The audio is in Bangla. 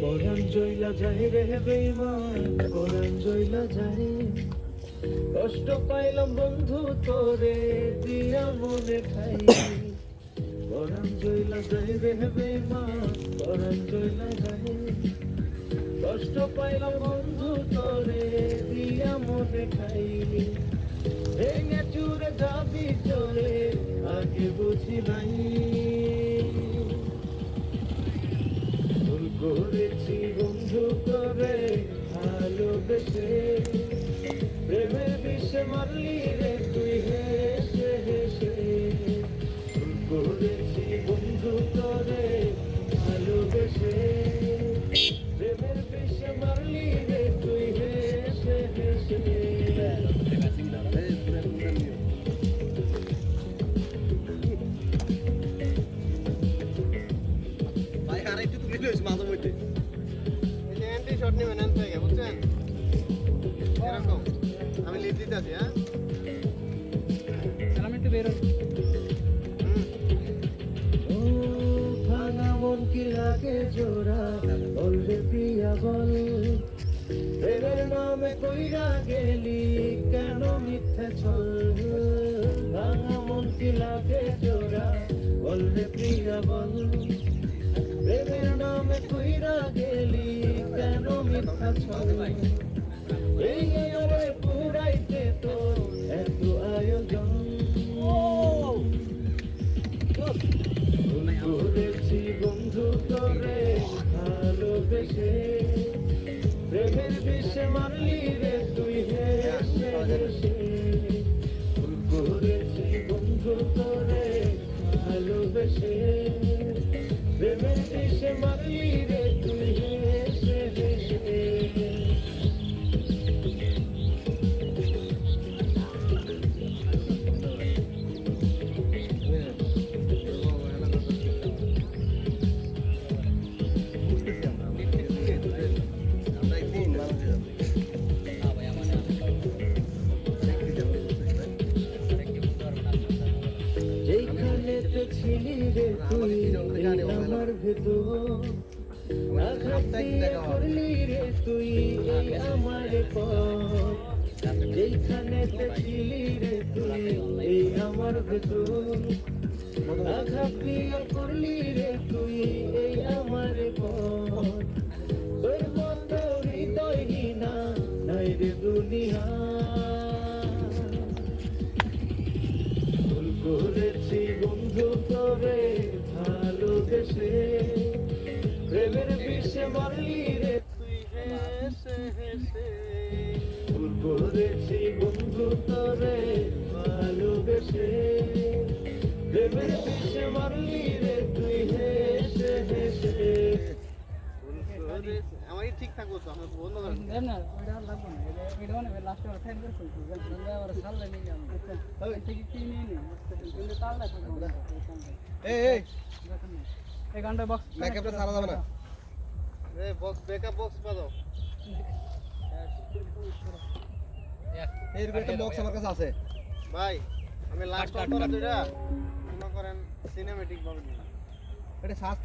পরাণ জইলা যায় রে বেইমান পরাণ জইলা যায়। কষ্ট পাইলাম বন্ধু তোরে, দিয়া মনে খাই। পরাণ জইলা যায় রে বেইমান পরাণ জইলা যায়। কষ্ট পাইলাম বন্ধু তোরে, দিয়া মনে খাই। ভেঙে চুরে যাবি চলে আগে বুঝি নাই। করেছি বন্ধু করে ভালোবেসে। প্রেমের বিষে মারলি একটু লইছ মাঝে মধ্যে অ্যান্টি শট থেকে বুঝছেন? এরকম। আমি লিড দিতেছি হ্যাঁ? হুম। ও ভাঙা মন কি লাগে জোড়া বলরে প্রিয়া বল প্রেমের নামে কইরা গেলি কেন মিথ্যে ছল? ভাঙা মন কি লাগে জোড়া। বলরে প্রিয়া বল প্রেমের বিষে মারলি রে তুই হেসে হেসে করেছি বন্ধু তোরে ভালোবেসে প্রেমের বিষে মারলি তুই আমার ভেতর, এই আমার পথ যেখানে ছিলি রে তুই এই আমার ভেতর করলি রে তুই। মারলি রে তুই হেসে হেসে করেছি বন্ধু তবে ভালোবেসে প্রেমের বিষে মারলি রে তুই হেসে হেসে ভুল করেছি। আমার কি ঠিক থাকব তো আমার বন্ধ করেন এই এই ব্যাকআপটা সারা যাবে না এই বক্স ব্যাকআপ বক্স বাজাও এরকম একটা বক্স আমার কাছে আছে। ভাই আমি লাস্ট দুইটা মনে করেন সিনেমেটিক ভাবে এটা শ্বাস